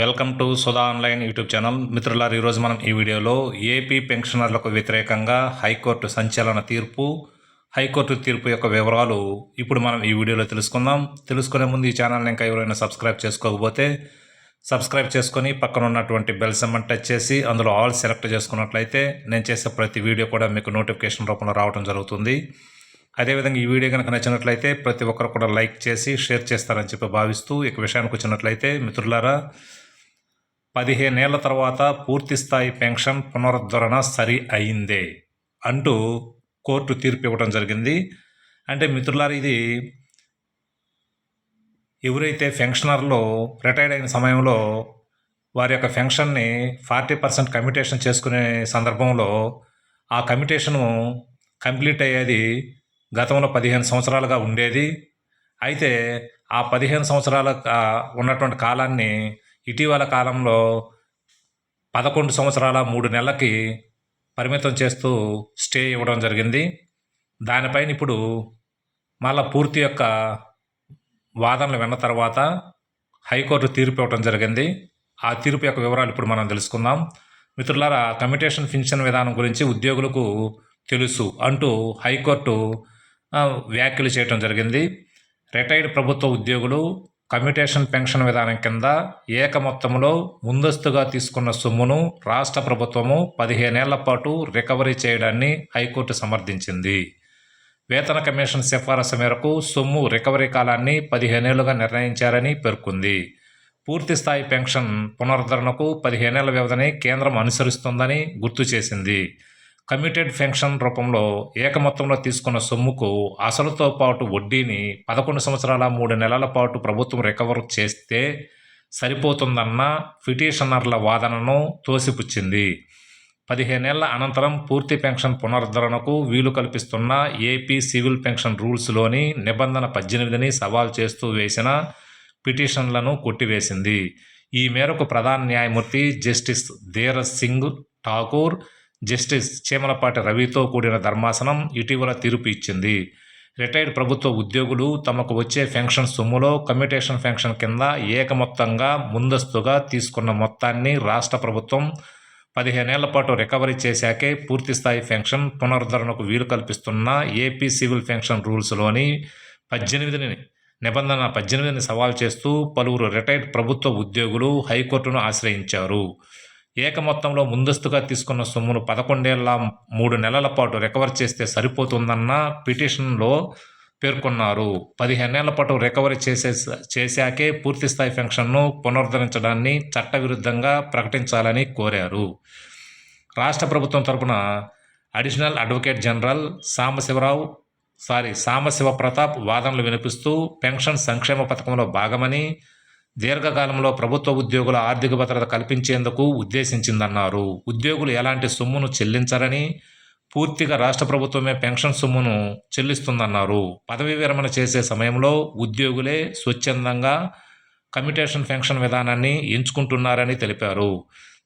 Welcome to Sudha online YouTube channel. మిత్రులారు ఈరోజు మనం ఈ వీడియోలో ఏపీ పెన్షనర్లకు వ్యతిరేకంగా హైకోర్టు సంచలన తీర్పు హైకోర్టు తీర్పు యొక్క వివరాలు ఇప్పుడు మనం ఈ వీడియోలో తెలుసుకుందాం. తెలుసుకునే ముందు ఈ ఛానల్ని ఇంకా ఎవరైనా సబ్స్క్రైబ్ చేసుకోకపోతే సబ్స్క్రైబ్ చేసుకొని పక్కన ఉన్నటువంటి బెల్ సింబల్ టచ్ చేసి అందులో ఆల్ సెలెక్ట్ చేసుకున్నట్లయితే నేను చేసే ప్రతి వీడియో కూడా మీకు నోటిఫికేషన్ రూపంలో రావడం జరుగుతుంది. అదేవిధంగా ఈ వీడియో కనుక నచ్చినట్లయితే ప్రతి ఒక్కరు కూడా లైక్ చేసి షేర్ చేస్తారని చెప్పి భావిస్తూ ఇక విషయానికి వచ్చినట్లయితే మిత్రులారా పదిహేనేళ్ళ తర్వాత పూర్తి స్థాయి పెన్షన్ పునరుద్ధరణ సరి అయిందే అంటూ కోర్టు తీర్పు ఇవ్వడం జరిగింది. అంటే మిత్రులారా ఇది ఎవరైతే పెన్షనర్లో రిటైర్డ్ అయిన సమయంలో వారి యొక్క పెన్షన్ని ఫార్టీ పర్సెంట్ కమిటేషన్ చేసుకునే సందర్భంలో ఆ కమిటేషను కంప్లీట్ అయ్యేది గతంలో పదిహేను సంవత్సరాలుగా ఉండేది. అయితే ఆ పదిహేను సంవత్సరాల ఉన్నటువంటి కాలాన్ని ఇటీవల కాలంలో పదకొండు సంవత్సరాల మూడు నెలలకి పరిమితం చేస్తూ స్టే ఇవ్వడం జరిగింది. దానిపైన ఇప్పుడు మళ్ళా పూర్తి యొక్క వాదనలు విన్న తర్వాత హైకోర్టు తీర్పు ఇవ్వడం జరిగింది. ఆ తీర్పు యొక్క వివరాలు ఇప్పుడు మనం తెలుసుకుందాం. మిత్రులారా కమిటేషన్ పింఛన్ విధానం గురించి ఉద్యోగులకు తెలుసు అంటూ హైకోర్టు వ్యాఖ్యలు చేయడం జరిగింది. రిటైర్డ్ ప్రభుత్వ ఉద్యోగులు కమ్యూటేషన్ పెన్షన్ విధానం కింద ఏక మొత్తంలో ముందస్తుగా తీసుకున్న సొమ్మును రాష్ట్ర ప్రభుత్వము పదిహేనేళ్ళ పాటు రికవరీ చేయడాన్ని హైకోర్టు సమర్థించింది. వేతన కమిషన్ సిఫారసు మేరకు సొమ్ము రికవరీ కాలాన్ని పదిహేనేళ్ళుగా నిర్ణయించారని పేర్కొంది. పూర్తిస్థాయి పెన్షన్ పునరుద్ధరణకు పదిహేనేళ్ళ వ్యవధిని కేంద్రం అనుసరిస్తుందని గుర్తు చేసింది. కమిటెడ్ పెన్షన్ రూపంలో ఏక మొత్తంలో తీసుకున్న సొమ్ముకు అసలుతో పాటు వడ్డీని పదకొండు సంవత్సరాల మూడు నెలల పాటు ప్రభుత్వం రికవర్ చేస్తే సరిపోతుందన్న పిటిషనర్ల వాదనను తోసిపుచ్చింది. పదిహేనేళ్ళ అనంతరం పూర్తి పెన్షన్ పునరుద్ధరణకు వీలు కల్పిస్తున్న ఏపీ సివిల్ పెన్షన్ రూల్స్లోని నిబంధన పద్దెనిమిదిని సవాల్ చేస్తూ వేసిన పిటిషన్లను కొట్టివేసింది. ఈ మేరకు ప్రధాన న్యాయమూర్తి జస్టిస్ ధీరజ్ సింగ్ ఠాకూర్ జస్టిస్ చేమలపాటి రవితో కూడిన ధర్మాసనం ఇటీవల తీర్పు ఇచ్చింది. రిటైర్డ్ ప్రభుత్వ ఉద్యోగులు తమకు వచ్చే పెన్షన్ సొమ్ములో కమ్యూటేషన్ పెన్షన్ కింద ఏకమొత్తంగా ముందస్తుగా తీసుకున్న మొత్తాన్ని రాష్ట్ర ప్రభుత్వం పదిహేనేళ్ళ పాటు రికవరీ చేశాకే పూర్తిస్థాయి పెన్షన్ పునరుద్ధరణకు వీలు కల్పిస్తున్న ఏపీ సివిల్ పెన్షన్ రూల్స్లోని పద్దెనిమిదిని నిబంధన పద్దెనిమిదిని సవాల్ చేస్తూ పలువురు రిటైర్డ్ ప్రభుత్వ ఉద్యోగులు హైకోర్టును ఆశ్రయించారు. ఏక మొత్తంలో ముందస్తుగా తీసుకున్న సొమ్మును పదకొండేళ్ళ మూడు నెలల పాటు రికవర్ చేస్తే సరిపోతుందన్న పిటిషన్లో పేర్కొన్నారు. పదిహేనేళ్ళ పాటు రికవరీ చేసే చేశాకే పూర్తిస్థాయి పెన్షన్ను పునరుద్ధరించడాన్ని చట్టవిరుద్ధంగా ప్రకటించాలని కోరారు. రాష్ట్ర ప్రభుత్వం తరపున additional advocate general Sambasivarao sorry Sambasiva Pratap వాదనలు వినిపిస్తూ పెన్షన్ సంక్షేమ పథకంలో భాగమని దీర్ఘకాలంలో ప్రభుత్వ ఉద్యోగుల ఆర్థిక భద్రత కల్పించేందుకు ఉద్దేశించిందన్నారు. ఉద్యోగులు ఎలాంటి సొమ్మును చెల్లించరని పూర్తిగా రాష్ట్ర ప్రభుత్వమే పెన్షన్ సొమ్మును చెల్లిస్తుందన్నారు. పదవీ విరమణ చేసే సమయంలో ఉద్యోగులే స్వచ్ఛందంగా కమిటేషన్ పెన్షన్ విధానాన్ని ఎంచుకుంటున్నారని తెలిపారు.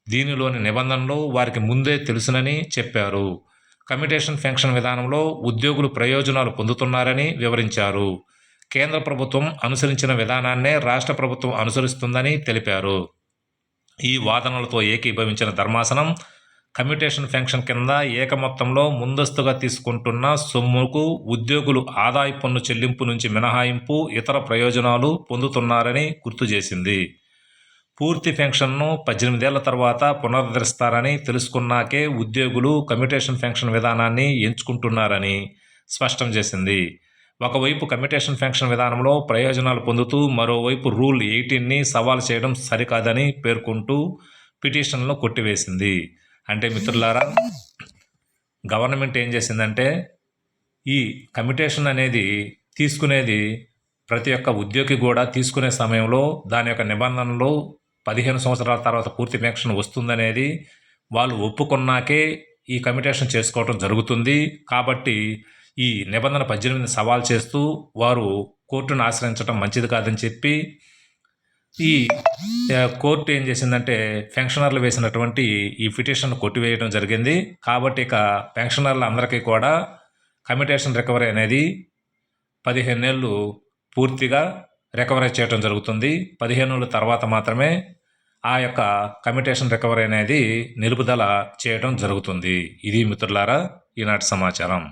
దీనిలోని నిబంధనలు వారికి ముందే తెలుసునని చెప్పారు. కమిటేషన్ పెన్షన్ విధానంలో ఉద్యోగులు ప్రయోజనాలు పొందుతున్నారని వివరించారు. కేంద్ర ప్రభుత్వం అనుసరించిన విధానాన్నే రాష్ట్ర ప్రభుత్వం అనుసరిస్తుందని తెలిపారు. ఈ వాదనలతో ఏకీభవించిన ధర్మాసనం కమ్యూటేషన్ పెన్షన్ కింద ఏక మొత్తంలో ముందస్తుగా తీసుకుంటున్న సొమ్ముకు ఉద్యోగులు ఆదాయ పన్ను చెల్లింపు నుంచి మినహాయింపు ఇతర ప్రయోజనాలు పొందుతున్నారని గుర్తు చేసింది. పూర్తి పెన్షన్ను పద్దెనిమిదేళ్ళ తర్వాత పునరుద్ధరిస్తారని తెలుసుకున్నాకే ఉద్యోగులు కమ్యూటేషన్ పెన్షన్ విధానాన్ని ఎంచుకుంటున్నారని స్పష్టం చేసింది. ఒకవైపు కమ్యూటేషన్ ఫ్యాంక్షన్ విధానంలో ప్రయోజనాలు పొందుతూ మరోవైపు రూల్ ఎయిటీన్ని సవాల్ చేయడం సరికాదని పేర్కొంటూ పిటిషన్లను కొట్టివేసింది. అంటే మిత్రులారా గవర్నమెంట్ ఏం చేసిందంటే ఈ కమ్యూటేషన్ అనేది తీసుకునేది ప్రతి ఒక్క ఉద్యోగి కూడా తీసుకునే సమయంలో దాని యొక్క నిబంధనలు పదిహేను సంవత్సరాల తర్వాత పూర్తి పెన్షన్ వస్తుందనేది వాళ్ళు ఒప్పుకున్నాకే ఈ కమ్యూటేషన్ చేసుకోవటం జరుగుతుంది. కాబట్టి ఈ నిబంధన పద్దెనిమిదిని సవాల్ చేస్తూ వారు కోర్టును ఆశ్రయించడం మంచిది కాదని చెప్పి ఈ కోర్టు ఏం చేసిందంటే పెన్షనర్లు వేసినటువంటి ఈ పిటిషన్ కొట్టివేయడం జరిగింది. కాబట్టి ఇక పెన్షనర్ల అందరికీ కూడా కమిటేషన్ రికవరీ అనేది పదిహేను నెలలు పూర్తిగా రికవరీ చేయడం జరుగుతుంది. పదిహేను నెలల తర్వాత మాత్రమే ఆ యొక్క కమిటేషన్ రికవరీ అనేది నిలుపుదల చేయడం జరుగుతుంది. ఇది మిత్రులారా ఈనాటి సమాచారం.